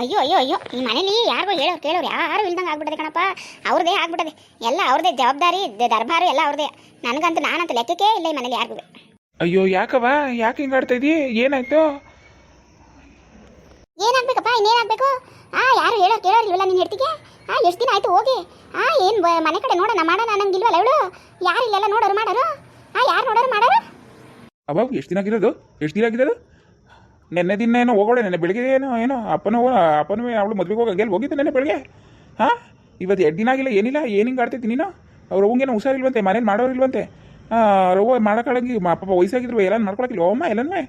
ಅಯ್ಯೋ ಅಯ್ಯೋ ಅಯ್ಯೋ ಈ ಮನೇಲಿ ಯಾರಿಗೂ ಹೇಳೋರು ಕೇಳೋರು ಯಾರು ಇಲ್ದಂಗೆ ಆಗ್ಬಿಟ್ಟದೆ ಕಣಪ್ಪ. ಅವ್ರದೇ ಆಗ್ಬಿಟ್ಟದೆ ಎಲ್ಲ ಅವ್ರದೇ ಜವಾಬ್ದಾರಿ ದರ್ಬಾರ್ ಎಲ್ಲ ಅವ್ರದೇ. ನನಗಂತೂ ನಾನಂತ ಲೆಕ್ಕಕ್ಕೆ ಇಲ್ಲ ಈ ಮನೇಲಿ ಯಾರಿಗೂ. ಅಯ್ಯೋ ಯಾಕವ ಯಾಕೆ ಹಿಂಗೆ ಆಡ್ತಾ ಇದೀಯ? ಏನಾಯ್ತು? ಏನಾಗ್ಬೇಕಪ್ಪ? ಇನ್ನೇನಾಗಬೇಕು? ಆ ಯಾರು ಹೇಳೋ ಕೇಳೋರು ಇಲ್ವಲ್ಲ ನಿನ್ನ ಹೆಡ್ತಿಗೆ? ಆ ಎಷ್ಟು ದಿನ ಆಯ್ತು ಹೋಗಿ. ಆ ಏನು ಮನೆ ಕಡೆ ನೋಡೋಣ ಮಾಡೋಣ ನಂಗಿಲ್ವಲ್ಲ ಇವಳು? ಯಾರು ಇಲ್ಲೆಲ್ಲ ನೋಡೋರು ಮಾಡೋರು? ಆ ಯಾರು ನೋಡೋರು ಮಾಡೋರು? ಅವಾಗ ಎಷ್ಟು ದಿನ ಆಗಿರೋದು? ಎಷ್ಟು ದಿನ ಆಗಿರೋದು? ನೆನ್ನೆ ದಿನ ಏನೋ ಹೋಗೋಳೆ, ನೆನ್ನೆ ಬೆಳಿಗ್ಗೆ ಏನೋ ಏನೋ, ಅಪ್ಪನೂ ಅಪ್ಪನೂ ಅವಳು ಮದುವೆಗೆ ಹೋಗಿ ಗೆಲ್ಲಿ ಹೋಗಿದ್ದೆ ನೆನ್ನೆ ಬೆಳಿಗ್ಗೆ? ಹಾಂ? ಇವತ್ತು ಎರಡು ದಿನ ಆಗಿಲ್ಲ, ಏನಿಲ್ಲ ಏನು ಹಿಂಗೆ ಆಡ್ತೈತಿ ನೀನು? ಅವ್ರು ಅವಂಗೇನೋ ಹುಷಾರಿಲ್ವಂತೆ, ಮನೇಲಿ ಮಾಡೋರಿಲ್ವಂತೆ ರವ್ವ ಮಾಡೋಕ್ಕಾಗಿ ಪಾಪ ವಯಸ್ಸಾಗಿದ್ರು ಎಲ್ಲ ಮಾಡ್ಕೊಳಕ್ಕಿಲ್ಲ ಓಮ್ಮ ಎಲ್ಲನೇ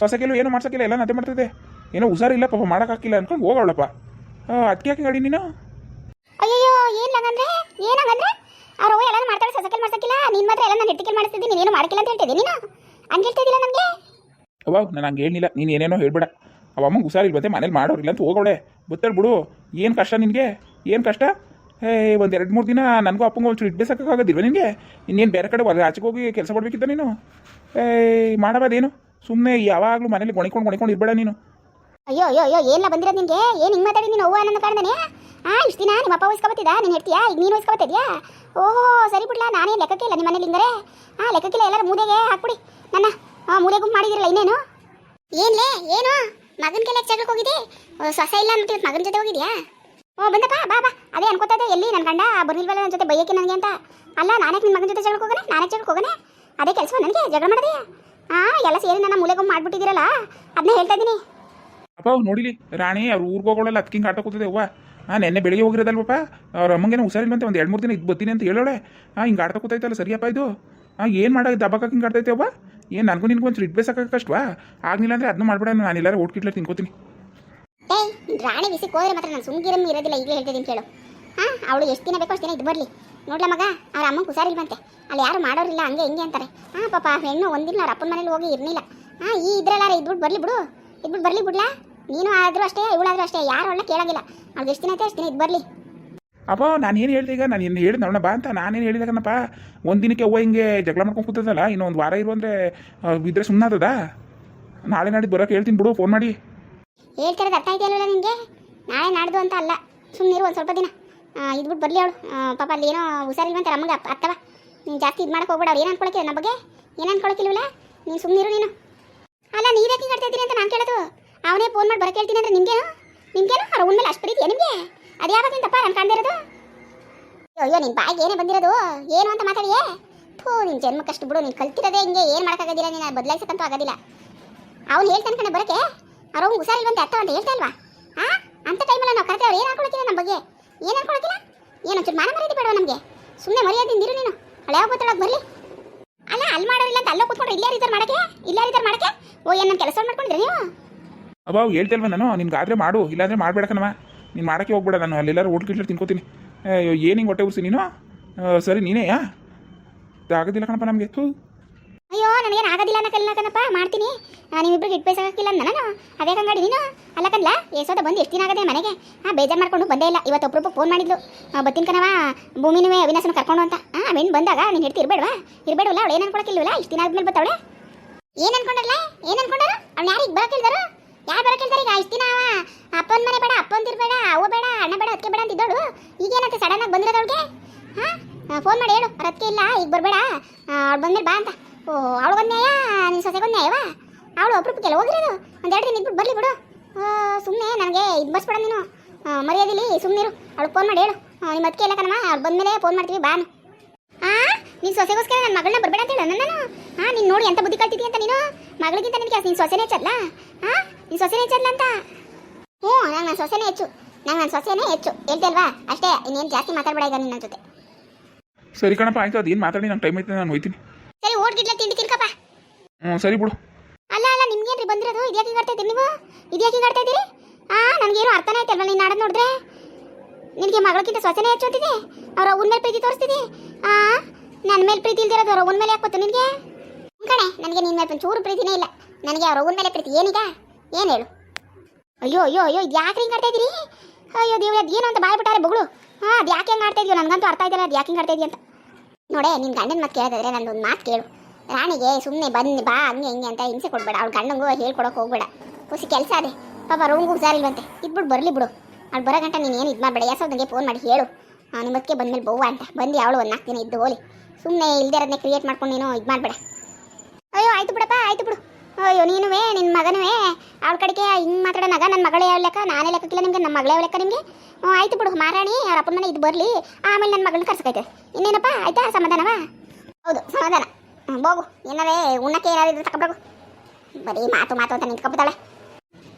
ಸೊಸೆಗೆಲ್ಲೂ ಏನು ಮಾಡ್ಸೋಕ್ಕಿಲ್ಲ ಎಲ್ಲ ಅದೇ ಮಾಡ್ತದೆ ಏನೋ ಹುಷಾರಿಲ್ಲ, ಪಾಪ ಮಾಡೋಕ್ಕಾಗಿಲ್ಲ ಅನ್ಕೊಂಡು ಹೋಗೋಳಪ್ಪ ಅದಕ್ಕೆ ಯಾಕೆ ಗಾಡಿ ನೀನು? ಅಯ್ಯೋ ಏನಾಗಂದ್ರೆ ಹಂಗಂದ್ರೆ ಆ ಅವ್ರು ಎಲ್ಲ ಮಾಡ್ತಾಳೆ ಸಸಕಲ್ ಮಾಡ್ಸಕ್ಕಿಲ್ಲ, ನೀನು ಮಾತ್ರ ಎಲ್ಲ ನಾನು ಹೆಟ್ಟಿಕಲ್ ಮಾಡಿಸ್ತಿದ್ದೀನಿ ನೀನೇನು ಮಾಡ್ಕಿಲ್ಲ ಅಂತ ಹೇಳ್ತಿದ್ದೀನಿ ನೀನು? ಹಂಗೆ ಹೇಳ್ತಾ ಇದ್ದಿಲ್ಲ ನನಗೆ ನಾನು ಹಂಗೆ ಹೇಳಿಲ್ಲ ನೀನು ಏನೇನೋ ಹೇಳ್ಬೇಡ. ಅವ ಅಮ್ಮಂಗೆ ಹುಷಾರಿಲ್ವಂತೆ, ಮನೇಲಿ ಮಾಡೋರಿಲ್ಲ ಅಂತ ಹೋಗೋಳೆ ಗೊತ್ತಾಳ್ ಬಿಡು, ಏನು ಕಷ್ಟ ನಿನಗೆ? ಏನು ಕಷ್ಟ? ಏ ಒಂದು ಎರಡು ಮೂರು ದಿನ ನನಗೂ ಅಪ್ಪಂಗೆ ಒಂಚೂರು ಇಡ್ಬೇಸಕ್ಕಾಗೋದಿಲ್ವ ನಿನಗೆ? ಇನ್ನೇನು ಬೇರೆ ಕಡೆ ಆಚೆಗೆ ಹೋಗಿ ಕೆಲಸ ಮಾಡಬೇಕಿದ್ದ ನೀನು? ಏ ಏನು ಸುಮ್ಮನೆ ಯಾವಾಗಲೂ ಮನೇಲಿ ಗೊಣಿಕೊಂಡು ಗೊಣಿಕೊಂಡು ಇರಬೇಡ ನೀನು. ಅಯ್ಯೋ ಅಯ್ಯೋ ಅಯ್ಯೋ ಏನಿಲ್ಲ ಬಂದಿರೋದು ನಿನಗೆ? ಏನು ಹಿಂಗೆ ಮಾತಾಡಿ ನೀನು ಅವ್ವ ನನ್ನ ಕಾರಣನೇ? ಆ, ಇಷ್ಟು ದಿನ ನಿಮ್ಮ ಅಪ್ಪ ವಹಿಸ್ಕೊಬತ್ತಿದ್ದ ನೀನು ಹೇಳ್ತೀಯಾ ಈಗ ನೀನು ವಹಿಸ್ಕೊಬತ್ತಿದ್ಯಾ ಓಹೋ, ಸರಿ ಬಿಡ್ಲಾ ನಾನೇ ಲೆಕ್ಕಕ್ಕೆ ಇಲ್ಲ ನಿಮ್ಮ ಮನೇಲಿ ಹಿಂಗಾರೆ ಆ, ಲೆಕ್ಕಕ್ಕಿಲ್ಲ, ಎಲ್ಲರೂ ಮೂದೆಗೆ ಹಾಕ್ಬಿಡಿ. ನನ್ನ ಆ, ಮೂಲೆ ಗುಂಪು ಮಾಡಿದಿರಲ್ಲ ಇನ್ನೇನು? ಏನ್ಲೇ, ಏನು? ಮಗನ ಕೆಲ ಜಗಳಕ್ಕೆ ಹೋಗಿದ್ದೆ? ಸೊಸೆ ಇಲ್ಲ ಅಂದ್ಬಿಟ್ಟು ಮಗನ ಜೊತೆ ಹೋಗಿದ್ಯಾ? ಓ ಬಂದಪ್ಪ ಬಾ ಬಾ ಅದೇ ಅನ್ಕೋತಾ ಎಲ್ಲಿ ನನ್ನ ಗಂಡ ಬರ್ಲಿಲ್ವಲ್ಲ ನನ್ನ ಜೊತೆ ಬೈಯಕ್ಕೆ ನನಗೆ ಅಂತ. ಅಲ್ಲ ನಾನಕ್ಕೆ ನಿನ್ನ ಮಗನ ಜೊತೆ ಜಗಳಕ್ಕೆ ಹೋಗೋಣ ನಾನೇ ಜಗಳಕ್ಕೆ ಹೋಗೋಣ ಅದೇ ಕೆಲಸ ನನಗೆ? ಜಗಳ ಮಾಡಿದೆ? ಆ, ಎಲ್ಲ ಸೇರಿ ನನ್ನ ಮೂಲೆ ಗುಂಪು ಮಾಡ್ಬಿಟ್ಟಿದ್ದೀರಲ್ಲ? ಅದನ್ನ ಹೇಳ್ತಾ ಇದ್ದೀನಿ. ಅಪ್ಪ ನೋಡಿಲಿ. ರಾಣಿ, ಅವ್ರ ಊರಿಗೆ ಹೋಗೋಳಲ್ಲ ಅದಕ್ಕೆ ಹಿಂಗೆ ಆಟ ಕೂತಿದೆ, ಅವ್ವ. ಹಾಂ ನೆನ್ನೆ ಬೆಳಿಗ್ಗೆ ಹೋಗಿರೋದಲ್ವಪ್ಪ? ಅವ್ರ ಅಮ್ಮಂಗೇನೋ ಹುಷಾರಿಲ್ವಂತೆ ಒಂದು ಎರಡು ಮೂರು ದಿನ ಇದು ಬರ್ತೀನಿ ಅಂತ ಹೇಳೋಳೆ. ಹಾಂ ಹಿಂಗೆ ಆಡ್ತಾ ಕೂತೈತಲ್ಲ, ಸರಿಯಪ್ಪ ಇದು? ಹಾಂ ಏನು ಮಾಡೋದು ದಬ್ಬಕ್ಕೆ ಹಿಂಗೆ ಆಡ್ತೈತೆ ಅವ್ವ? ಏನು ನನಗೂ ನಿನ್ಗೂ ಒಂದು ಇಡ್ಬೇಸಕ್ಕಷ್ಟವಾ ಆಗಲಿಲ್ಲ ಅಂದರೆ ಅದನ್ನೂ ಮಾಡ್ಬೇಡ ನಾನು ಎಲ್ಲಾರು ಓಟ್ಕಿಟ್ಲ ತಿನ್ಕೋತೀನಿ. ಏಯ್ ರಾಣಿ ಬಿಸಿ ಹೋದ್ರೆ ಮಾತ್ರ ನಾನು ಸುಮ್ಗಿರಮ್ಮಿ ಇರೋದಿಲ್ಲ, ಈಗಲೇ ಹೇಳ್ತಿದ್ದೀನಿ ಕೇಳು. ಹಾಂ, ಅವಳು ಎಷ್ಟು ದಿನ ಬೇಕೋ ಅಷ್ಟು ದಿನ ಇದು ಬರಲಿ. ನೋಡ್ಲ ಮಗ, ಅವ್ರ ಅಮ್ಮಂಗೆ ಹುಷಾರಿಲ್ವಂತೆ. ಅಲ್ಲಿ ಯಾರು ಮಾಡೋರಿಲ್ಲ, ಹಂಗೆ ಹಿಂಗೆ ಅಂತಾರೆ. ಹಾಂ, ಪಾಪ, ಹೆಣ್ಣು ಒಂದಿನ ಅವ್ರ ಅಪ್ಪನ ಮನೇಲಿ ಹೋಗಿ ಇರಲಿಲ್ಲ. ಹಾಂ, ಈ ಇದ್ರಲ್ಲಾರ ಇದ್ಬಿಟ್ಟು ಬರಲಿ ಬಿಡು. ಇದ್ಬಿಟ್ಟು ಬರಲಿ ಬಿಡ್ಲಾ? ನೀನು ಆದರೂ ಅಷ್ಟೇ, ಇವಳಾದರೂ ಅಷ್ಟೇ, ಯಾರು ಅವಳನ್ನ ಕೇಳೋಂಗಿಲ್ಲ. ಅವ್ಳಿಗೆ ಎಷ್ಟು ದಿನ ಐತೆ? ಅಷ್ಟು ದಿನ ಇದು ಬರಲಿ. ಅಪ್ಪ ನಾನು ಏನು ಹೇಳ್ದೆ ಈಗ? ನಾನು ಏನು ಹೇಳಿದ, ನೋಡೋಣ, ಬಾ ಅಂತ. ನಾನೇನು ಹೇಳಿದಾಗನಪ್ಪ ಒಂದು ದಿನಕ್ಕೆ ಅವ್ವ ಹಿಂಗೆ ಜಗಳ ಮಾಡ್ಕೊಂಡು ಕೂತದಲ್ಲ ಇನ್ನೊಂದು ವಾರ ಇರು ಅಂದರೆ ಇದ್ರೆ ಸುಮ್ಮನೆ ಆತದ ನಾಳೆ ನಾಡಿದ್ದು ಬರೋಕೆ ಹೇಳ್ತೀನಿ ಬಿಡು ಫೋನ್ ಮಾಡಿ. ಹೇಳ್ತಿರೋದು ಅರ್ಥ ಇದೆಯಲ್ಲ ನಿಮಗೆ ನಾಳೆ ನಾಡ್ದು ಅಂತ ಅಲ್ಲ. ಸುಮ್ಮನೆ ಇರು ಒಂದು ಸ್ವಲ್ಪ ದಿನ. ಇದ್ಬಿಟ್ಟು ಬರಲಿ ಅವಳು. ಪಾಪ ಅಲ್ಲಿ ಏನೋ ಹುಷಾರಿಲ್ವಂತ ನಮಗೆ ಅತ್ತವ. ನೀನು ಜಾಸ್ತಿ ಇದು ಮಾಡಕ್ಕೆ ಹೋಗ್ಬೇಡ ಅವ್ರು ಏನು ಅನ್ಕೊಳಕ್ಕೆ ನಮ್ಮ ಬಗ್ಗೆ? ಏನು ಅನ್ಕೊಳಕ್ಕಿಲ್ವಲ್ಲ ನೀನು ಸುಮ್ಮನಿರು ನೀನು. ಅಲ್ಲ ನೀ ಯಾಕೆ ಕಟ್ತಾ ಇದ್ದೀನಿ ಅಂತ ನಾನು ಕೇಳೋದು? ಅವನೇ ಫೋನ್ ಮಾಡಿ ಬರೋಕೆ ಹೇಳ್ತೀನಿ ಅಂದರೆ ನಿಮಗೇನು? ನಿಮಗೇನು? ಅವ್ರ ಒಂದ್ಮೇಲೆ ಅಷ್ಟು ಪ್ರೀತಿಯಾ ನಿಮಗೆ? ಅದು ಯಾವಾಗಿಂದಪ್ಪ ನಾನು ಕಾಣ್ದೇ ಇರೋದು ಅಯ್ಯೋ ನಿನ್ನ ಬಾಯಿಗೆ ಏನೇ ಬಂದಿರೋದು? ಏನು ಅಂತ ಮಾತಾಡಿಯೇ? ಥೂ ನಿನ್ನ ಜನ್ಮಕ್ಕಷ್ಟು ಬಿಡು, ನೀನು ಕಲ್ತಿರೋದೆ ಹಿಂಗೆ, ಏನು ಮಾಡೋಕ್ಕಾಗೋದಿಲ್ಲ ನೀನು ಬದಲಾಯಿಸಕ್ಕಂತೂ ಆಗೋದಿಲ್ಲ. ಅವ್ನು ಹೇಳ್ತಾನೆ ಕಣೆ ಬರೋಕ್ಕೆ ಅವ್ರು ಹುಷಾರಿಲ್ವಂತೆ ಅತ್ತ ಅಂತ ಹೇಳ್ತಾ ಇಲ್ವಾ? ಆ? ಅಂತ ಟೈಮಲ್ಲಿ ನಾವು ಕರೆತೇವೆ ಏನು ಹಾಕೊಳಕಿಲ್ಲ ನಮ್ಮ ಬಗ್ಗೆ? ಏನು ಹಾಕೊಳಕಿಲ್ಲ ಏನು ಒಂಚೂರು ಮಾನ ಮರ್ಯಾದೆ ಬೇಡವ ನಮಗೆ? ಸುಮ್ಮನೆ ಮರ್ಯಾದೆ ಇರು ನೀನು. ಹಳೆ ಹೋಗ್ಬೋತೊಳಗೆ ಬರಲಿ. ಅಲ್ಲ, ಅಲ್ಲಿ ಮಾಡೋರಿಲ್ಲ ಅಂತ ಅಲ್ಲೋ ಕೂತ್ಕೊಂಡು ಇಲ್ಲೇ ಇದ್ದಾರೆ ಮಾಡಕ್ಕೆ? ಇಲ್ಲೇ ಇದ್ದಾರೆ ಮಾಡಕ್ಕೆ? ಓ, ಏನು ನನ್ನ ಕೆಲಸ ಮಾಡ್ಕೊಂಡಿದ್ರಿ ನೀವು? ಅಬ್ಬಾ ಹೇಳ್ತಲ್ವ ನಾನು? ನಿನ್ಗಾದ್ರೆ ಮಾಡು, ಇಲ್ಲಾಂದ್ರೆ ಮಾಡಬೇಡ ನೀನು ಮಾಡೋಕ್ಕೆ ಹೋಗ್ಬೇಡ, ನಾನು ಅಲ್ಲೆಲ್ಲರೂ ಓಟ್ಕಿಟ್ಲ ತಿನ್ಕೋತೀನಿ. ಅಯ್ಯೋ, ಏನು ಹೊಟ್ಟೆ ಉರ್ಸಿ ನೀನು? ಸರಿ, ನೀನೇ ಯಾ ಆಗೋದಿಲ್ಲ ಕಣಪ್ಪ ನಮಗೆ. ಥೂ. ಅಯ್ಯೋ, ನನಗೇನು ಆಗೋದಿಲ್ಲ ಅನ್ನಕಲ್ಲ ಕಣಪ್ಪ, ಮಾಡ್ತೀನಿ. ನೀವಿಬ್ರಿಗೆ ಇಟ್ಟು ಪೈಸಾಕಿಲ್ಲ ನಾನು? ಅದೇ ಕಂಗಾಡಿ ನೀನು? ಅಲ್ಲ ಕನ್ಲ ಏಸೋದ ಬಂದು ಎಷ್ಟು ದಿನ ಆಗದೆ ಮನೆಗೆ? ಹಾಂ ಬೇಜಾರು ಮಾಡ್ಕೊಂಡು ಬಂದೇ ಇಲ್ಲ. ಇವತ್ತು ಒಬ್ಬರು ಫೋನ್ ಮಾಡಿದ್ಲು. ಬತ್ತಿನ ಕಣವ ಭೂಮಿನೂ ಅವಿನಾಶನ ಕರ್ಕೊಂಡು ಅಂತ. ಹಾಂ ಅವೇನು ಬಂದಾಗ ನೀನು ಹೇಳ್ತಿ ಇರಬೇಡವಾ? ಇರಬೇಡವಲ್ಲ ಅವಳು ಏನು ಅನ್ಕೊಳಕ್ಕಿಲ್ವಲ್ಲ ಇಷ್ಟು ದಿನ ಆದ್ಮೇಲೆ ಬತ್ತವಳೆ? ಏನು ಅನ್ಕೊಂಡಲ್ಲ ಏನು ಅನ್ಕೊಂಡಾರ? ಅವ್ನು ಯಾರಿಗೆ ಬರೋಕ್ಕಿಲ್ದಾರ ಯಾರು ಬರೋ ಕೇಳ್ತಾರೆ ಈಗ? ಇಷ್ಟು ದಿನ ಅವ. ಅಪ್ಪನ ಮನೆ ಬೇಡ ಅಪ್ಪಂದಿರ್ ಬೇಡ ಅವ ಬೇಡ, ಅಣ್ಣ ಬೇಡ ಅದಕ್ಕೆ ಬೇಡ ಅಂತಿದ್ದೋಳು. ಈಗೇನಂತೆ ಸಡನ್ ಆಗಿ ಬಂದಿರೋದವಳಿಗೆ ಹಾಂ? ಫೋನ್ ಮಾಡಿ ಹೇಳು. ಅದಕ್ಕೆ ಇಲ್ಲ, ಈಗ ಬರಬೇಡ. ಅವ್ಳು ಬಂದ್ಮೇಲೆ ಬಾ ಅಂತ. ಓ, ಅವಳು ಒಂದು ನ್ಯಾಯ ನಿನ್ನ ಸೊಸೆಗೆ ಒಂದು ನ್ಯಾಯವಾ? ಅವಳು ಅಪರೂಪಕ್ಕೆಲ್ಲ ಹೋಗಿರೋದು? ಒಂದು ಎರಡು ದಿನ ಇದ್ಬಿಟ್ಟು ಬರಲಿ ಬಿಡು. ಸುಮ್ಮನೆ ನನಗೆ ಇದು ಬಸ್ಬೇಡ ನೀನು. ಮರ್ಯಾದಿಲಿ ಸುಮ್ಮನಿರು ಅವಳು ಫೋನ್ ಮಾಡಿ ಹೇಳು. ನಿಮ್ಮ ಅದಕ್ಕೆ ಇಲ್ಲ ಕಣಮ್ಮ ಅವ್ಳು ಬಂದಮೇಲೆ ಫೋನ್ ಮಾಡ್ತೀವಿ ಬಾನು ಹಾಂ ನೀನು ಸೊಸೆಗೋಸ್ಕರ ನನ್ನ ಮಗಳನ್ನ ಬರಬೇಡ ಅಂತ ಹೇಳು ನಾನು ಹಾ ನೀನು ನೋಡಿ ಎಂತ ಬುದ್ಧಿ ಕಳ್ತಿದ್ದೀನಿ ಅಂತ ನೀನು? ಮಗಳಿಗಿಂತ ನಿನಗೆ ನಿನ್ನ ಸೊಸೆನೇ ಹೆಚ್ಚಲ್ಲ ಹಾ ನೀನು ಸೊಸೆನೇ ಹೆಚ್ಚಲ್ಲ ಅಂತ ಹ್ಞೂ ನಂಗೆ ನನ್ನ ಸೊಸೆನೇ ಹೆಚ್ಚು. ನಂಗೆ ನನ್ನ ಸೊಸೆನೇ ಹೆಚ್ಚು. ಹೇಳ್ತಲ್ವಾ ಅಷ್ಟೇ ಇನ್ನೇನು ಜಾಸ್ತಿ ಮಾತಾಡ್ಬೇಡ ಈಗ ನಿನ್ನ ಜೊತೆ. ಸರಿ ಕಣಪ್ಪ ಆಯ್ತು ಅದು ಏನು ಮಾತಾಡಿ ನಂಗೆ ಟೈಮ್ ಐತೆ ನಾನು ಹೋಯ್ತೀನಿ. ಸರಿ ಓಡ್ಗಿಡ್ಲ ತಿಂಡಿ ತಿನ್ಕಪ್ಪ. ಹ್ಞೂ ಸರಿ ಬಿಡು. ಅಲ್ಲ ಅಲ್ಲ ನಿಮ್ಗೇನ್ರಿ ಬಂದಿರೋದು? ಇದ್ಯಾಕೆ ಹಿಂಗೆ ಆಡ್ತಾ ಇದ್ದೀರಿ ನೀವು? ಇದ್ಯಾಕೆ ಹಿಂಗೆ ಆಡ್ತಾ ಇದ್ದೀರಿ? ಹಾಂ ನನಗೇನು ಅರ್ಥನೇ ಆಯ್ತಲ್ವ ನೀನು ಆಡೋದು ನೋಡಿದ್ರೆ? ನಿನಗೆ ಮಗಳಕ್ಕಿಂತ ಸೊಸೆನೇ ಹೆಚ್ಚು ಅಂತಿದೆ? ಅವ್ರ ಅವ್ನ ಮೇಲೆ ಪ್ರೀತಿ ತೋರಿಸ್ತಿದೆ? ಹಾಂ ನನ್ನ ಮೇಲೆ ಪ್ರೀತಿ ಇಲ್ದಿರೋದು ಅವ್ರ ಅವ್ನ ಮೇಲೆ ಯಾಕೆ ಗೊತ್ತು ನಿನಗೆ? ಕಣೆ ನನಗೆ ನಿನ್ನ ಮೇಲೆ ಒಂಚೂರು ಪ್ರೀತಿನೇ ಇಲ್ಲ. ನನಗೆ ಅವ್ರ ಅವ್ನ ಮೇಲೆ ಪ್ರೀತಿ ಏನೀಗ ಏನು ಹೇಳು? ಅಯ್ಯೋ ಅಯ್ಯೋ ಅಯ್ಯೋ ಇದು ಯಾಕೆ ಹಿಂಗೆ ಆಡ್ತಾ ಇದ್ದೀರಿ? ಅಯ್ಯೋ, ದೇವ್ರ, ಅದು ಏನು ಅಂತ ಬಾಯ್ ಬಿಟ್ಟಾರೆ ಬಗಳು. ಹಾಂ, ಅದು ಯಾಕೆ ಹೆಂಗೆ ಆಡ್ತಾ ಇದೆಯೋ? ನನಗಂತೂ ಅರ್ಥ ಆಯ್ತಲ್ಲ ಅದು ಯಾಕೆ ಹಿಂಗೆ ಆಡ್ತಾ ಇದೆಯಾ ಅಂತ. ನೋಡೆ ನಿನ್ನ ಗಂಡನ ಮಾತು ಕೇಳೋದಾದ್ರೆ ಒಂದು ಮಾತು ಕೇಳು. ರಾಣಿಗೆ ಸುಮ್ಮನೆ ಬನ್ನಿ ಬಾ, ಹಂಗೆ ಹಿಂಗೆ ಅಂತ ಹಿಂಸೆ ಕೊಡಬೇಡ. ಅವ್ಳು ಗಂಡಂಗೂ ಹೇಳ್ಕೊಡೋಕೆ ಹೋಗ್ಬೇಡ. ಹೊಸಿ ಕೆಲಸ ಅದೇ ಪಾಪ ರೂಮ್ಗೂ ಹುಷಾರಿಲ್ವಂತೆ. ಇದ್ಬಿಟ್ಟು ಬರಲಿ ಬಿಡು. ಅವ್ಳು ಬರೋ ಗಂಟ ನೀನು ಏನು ಇದು ಮಾಡಬೇಡ. ನನಗೆ ಫೋನ್ ಮಾಡಿ ಹೇಳು. ನಿಮ್ಮಕ್ಕೆ ಬಂದಮೇಲೆ ಬೌವಾ ಅಂತ. ಬಂದು ಅವಳು ಒಂದು ನಾಲ್ಕು ದಿನ ಇದ್ದು ಹೋಲಿ. ಸುಮ್ಮನೆ ಇಲ್ದೇ ಇರೋದನ್ನೇ ಕ್ರಿಯೇಟ್ ಮಾಡ್ಕೊಂಡು ನೀನು ಇದು ಮಾಡಬೇಡ. ಅಯ್ಯೋ, ಆಯ್ತು ಬಿಡಪ್ಪ, ಆಯ್ತು ಬಿಡು. ಅಯ್ಯೋ, ನೀನುವೇ ನಿನ್ನ ಮಗನುವೇ. ಅವಳ ಕಡೆಗೆ ಹಿಂಗೆ ಮಾತಾಡೋ ನಗ ನನ್ನ ಮಗಳೇ ಯಾವ ಲೆಕ್ಕ, ನಾನೇ ಲೆಕ್ಕಕ್ಕಿಲ್ಲ ನಿಮಗೆ ನಮ್ಮ ಮಗಳೇ ಯಾವ ಲೆಕ್ಕ ನಿಮಗೆ? ಆಯ್ತು ಬಿಡು, ಮಾರಾಣಿ, ಅವ್ರ ಅಪ್ಪನ ಮನೆ ಇದು ಬರಲಿ. ಆಮೇಲೆ ನನ್ನ ಮಗಳನ್ನ ಕರ್ಸಕೈತೆ ಇನ್ನೇನಪ್ಪ, ಆಯ್ತಾ? ಸಮಾಧಾನವಾ? ಹೌದು, ಸಮಾಧಾನ. ಹೋಗು. ಏನವೇ, ಉಣ್ಣಕ್ಕೆ ಏನಾದ್ರು ಇದ್ರೆ ತಗೊಬರ್ಗು ಬರೀ ಮಾತು ಮಾತು ಅಂತ ನಿಂತ್ಕೊಬಿಡ್ತಾಳೆ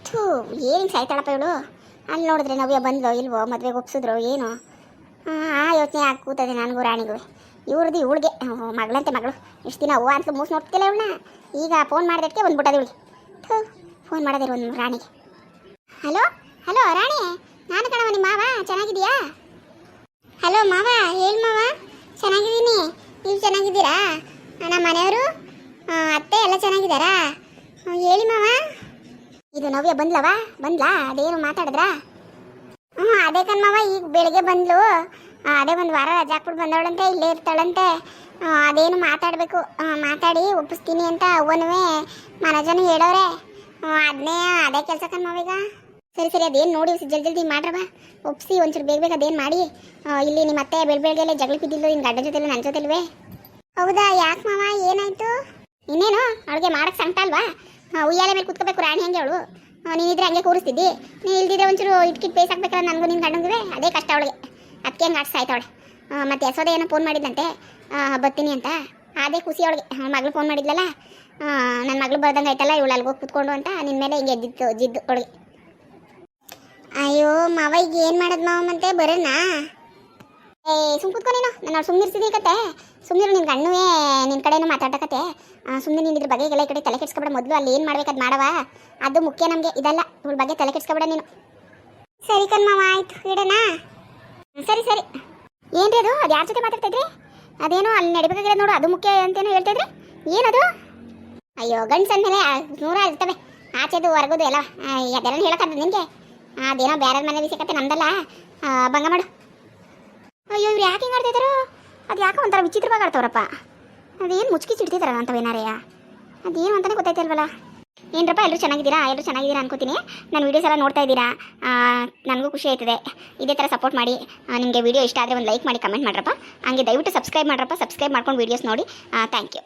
ಥೂ, ಏನು ಸಾಯ್ತಾಳಪ್ಪ ಇವಳು? ಅಲ್ಲಿ ನೋಡಿದ್ರೆ ನವ್ಯ ಬಂದ್ಲೋ ಇಲ್ವೋ, ಮದುವೆಗೆ ಒಪ್ಸಿದ್ರು ಏನು? ಆ ಯೋಚನೆ ಆಗಿ ಕೂತದೆ ನನಗೂ, ರಾಣಿಗೂ. ಇವ್ರದ್ದು ಇವಳಿಗೆ. ಮಗಳಂತೆ ಮಗಳು. ಇಷ್ಟು ದಿನ ಹೂವು ಅಂತ ಮೂಸ್ ನೋಡ್ತಿಲ್ಲ ಇವಳನ್ನ. ಈಗ ಫೋನ್ ಮಾಡಿದಕ್ಕೆ ಬಂದ್ಬಿಟ್ಟದ ಇವಳು. ಫೋನ್ ಮಾಡೋದಿರು ಒಂದು ರಾಣಿಗೆ. Hello hello, Rani. ನಾನು ಕಣವ ನಿಮ್ಮ ಮಾವ. ಚೆನ್ನಾಗಿದೀಯಾ ಹಲೋ, ಮಾವ. ಹೇಳಿ ಮಾವ. ಚೆನ್ನಾಗಿದ್ದೀನಿ. ನೀವು ಚೆನ್ನಾಗಿದ್ದೀರಾ? ನಮ್ಮ ಮನೆಯವರು? ಅತ್ತೆ ಎಲ್ಲ ಚೆನ್ನಾಗಿದ್ದಾರಾ? ಹೇಳಿ ಮಾವ. ಇದು ನವ್ಯ ಬಂದ್ಲವಾ? ಬಂದ್ಲಾ? ಅದೇನು ಮಾತಾಡಿದ್ರಾ? ಹ್ಞೂ ಅದೇ ಕಣ್ಮವ ಈಗ ಬೆಳಿಗ್ಗೆ ಬಂದ್ಲು. ಅದೇ ಒಂದು ವಾರ ರಜಾ ಹಾಕ್ಬಿಟ್ಟು ಬಂದವಳಂತೆ, ಇಲ್ಲೇ ಇರ್ತಾಳಂತೆ. ಅದೇನು ಮಾತಾಡಬೇಕು? ಮಾತಾಡಿ, ಒಪ್ಪಿಸ್ತೀನಿ ಅಂತ ಅವನೂ ಮನಜನ ಹೇಳೋರೆ. ಅದನ್ನೇ ಅದೇ ಕೆಲಸ ಕಣ್ಮವ ಈಗ ಸರಿ ಸರಿ, ಅದೇನು ನೋಡಿ ಜಲ್ದಿ ಜಲ್ದಿ ಮಾಡ್ರವ ಒಪ್ಸಿ, ಒಂಚೂರು ಬೇಗ ಬೇಗ ಅದೇನು ಮಾಡಿ. ಇಲ್ಲಿ ನಿಮ್ಮ ಅತ್ತೆ ಬೆಳ್ ಬೆಳಗ್ಗೆ ಜಗಳ ಬಿದ್ದಿಲ್ಲ ನಿನ್ನ ಗಡ್ಡ ಜೊತೆಲ್ಲ ನನ್ನ ಜೊತೆಲ್ವೇ. ಹೌದಾ, ಯಾಕೆ ಮಾವ, ಏನಾಯಿತು? ಇನ್ನೇನು, ಅವಳಿಗೆ ಮಾಡಕ್ಕೆ ಸಂಕಟ ಅಲ್ವಾ? ಉಯ್ಯಾಲೆ ಮೇಲೆ ಕುತ್ಕೋಬೇಕು, ರಾಣಿ ಹಂಗೆ ಅವಳು. ನೀನಿದ್ರೆ ಹಂಗೆ ಕೂರಿಸ್ತಿದ್ದಿ. ನೀನು ಇಲ್ದಿದ್ರೆ ಒಂಚೂರು ಇಟ್ಕಿಟ್ ಬೇಸ್ ಹಾಕ್ಬೇಕಲ್ಲ ನನಗೂ ನಿನ್ನ ಗಂಡಂಗಿವೆ? ಅದೇ ಕಷ್ಟ ಅವಳಿಗೆ. ಅದಕ್ಕೆ ಆಡ್ಸ್ತಾ ಆಯ್ತವಳೆ ಮತ್ತೆ ಯಶೋದೆ ಏನೋ ಫೋನ್ ಮಾಡಿದ್ದಂತೆ ಬರ್ತೀನಿ ಅಂತ. ಅದೇ ಖುಷಿ ಅವಳಿಗೆ. ಮಗಳು ಫೋನ್ ಮಾಡಿದ್ಲಲ್ಲ? ನನ್ನ ಮಗಳು ಬರ್ದಂಗೆ ಆಯ್ತಲ್ಲ, ಇವಳು ಹೋಗಿ ಕುತ್ಕೊಂಡು ಅಂತ ನಿನ್ನ ಮೇಲೆ ಹಿಂಗೆ ಎದ್ದಿತ್ತು ಜಿದ್ದು ಅವಳಿಗೆ. ಅಯ್ಯೋ, ಮಾವ, ಈಗ ಏನು ಮಾಡೋದು ಮಾವ ಅಂತೆ ಬರೋಣ ಏ, ಸುಮ್ ಕುತ್ಕೊ ನೀನು. ನಾನು ಸುಮ್ಮನಿರ್ಸಿದಿ ಕತೆ. ಸುಮ್ಮನಿರು ನಿನ್ನ ಗಣ್ಣುವೇ ನಿನ್ನ ಕಡೆನೂ ಮಾತಾಡಕತೆ. ಸುಮ್ಮನೆ ನೀನು ಇದ್ರ ಬಗ್ಗೆ ಎಲ್ಲ ಈ ಕಡೆ ತಲೆ ಕೆಡ್ಸ್ಕೊಬೇಡ. ಮೊದಲು ಅಲ್ಲಿ ಏನು ಮಾಡ್ಬೇಕು ಅದು ಮಾಡವ. ಅದು ಮುಖ್ಯ ನಮಗೆ. ಇದಲ್ಲ, ಇವ್ಳ ಬಗ್ಗೆ ತಲೆ ಕೆಡ್ಸ್ಕೊಬೇಡ ನೀನು. ಸರಿ ಕಣ್ಮವ ಆಯ್ತು. ಇಡೋಣ ಸರಿ ಸರಿ. ಏನ್ರಿ ಅದು? ಅದು ಯಾರ ಜೊತೆ ಮಾತಾಡ್ತಿದ್ರಿ ಅದೇನೋ ಅಲ್ಲಿ ನಡಿಬೇಕಾಗಿರೋದು ನೋಡು, ಅದು ಮುಖ್ಯ ಅಂತೇನೋ ಹೇಳ್ತಿದ್ರಿ ಏನದು? ಅಯ್ಯೋ, ಗಂಡ್ಸ್ ಮೇಲೆ ನೂರ ಇರ್ತವೆ. ಆಚೆದು ಹೊರಗೋದು ಎಲ್ಲ. ಅದೆಲ್ಲ ಹೇಳಕ್ಕಂತ ನಿನಗೆ? ಅದೇನೋ ಬೇರೆ ಮನೆ ಬಿಸಿಕತ್ತೆ ನಮ್ದಲ್ಲ ಭಂಗ ಮಾಡು. ಅಯ್ಯೋ, ಇವ್ರು ಯಾಕೆ ಹಿಂಗೆ ಆಡ್ತಿದ್ದಾರೋ ಅದು ಯಾಕೆ ಒಂಥರ ವಿಚಿತ್ರವಾಗಿ ಆಡ್ತವ್ರಪ್ಪ. ಅದೇನು ಮುಚ್ಕಿ ಚಿಡ್ತಿದಾರ ಅಂತವೇನಾರಯ್ಯ? ಅದೇನು ಅಂತಾನೆ ಗೊತ್ತಾಯ್ತಲ್ವಲ್ಲ ಏನರಪ್ಪ ಎಲ್ಲರೂ ಚೆನ್ನಾಗಿದ್ದೀರಾ? ಎಲ್ಲರೂ ಚೆನ್ನಾಗಿದ್ದೀರಾ ಅನ್ಕೋತೀನಿ. ನಾನು ವೀಡಿಯೋಸ್ ಎಲ್ಲ ನೋಡ್ತಾ ಇದ್ದೀರಾ? ನನಗೂ ಖುಷಿ ಆಯ್ತದೆ. ಇದೇ ಥರ ಸಪೋರ್ಟ್ ಮಾಡಿ. ನಿಮಗೆ ವಿಡಿಯೋ ಇಷ್ಟ ಆದರೆ ಒಂದು ಲೈಕ್ ಮಾಡಿ ಕಮೆಂಟ್ ಮಾಡ್ರಪ್ಪ. ಹಂಗೆ ದಯವಿಟ್ಟು ಸಬ್ಸ್ಕ್ರೈಬ್ ಮಾಡ್ರಪ್ಪ. ಸಬ್ಸ್ಕ್ರೈಬ್ ಮಾಡ್ಕೊಂಡು ವೀಡಿಯೋಸ್ ನೋಡಿ. Thank you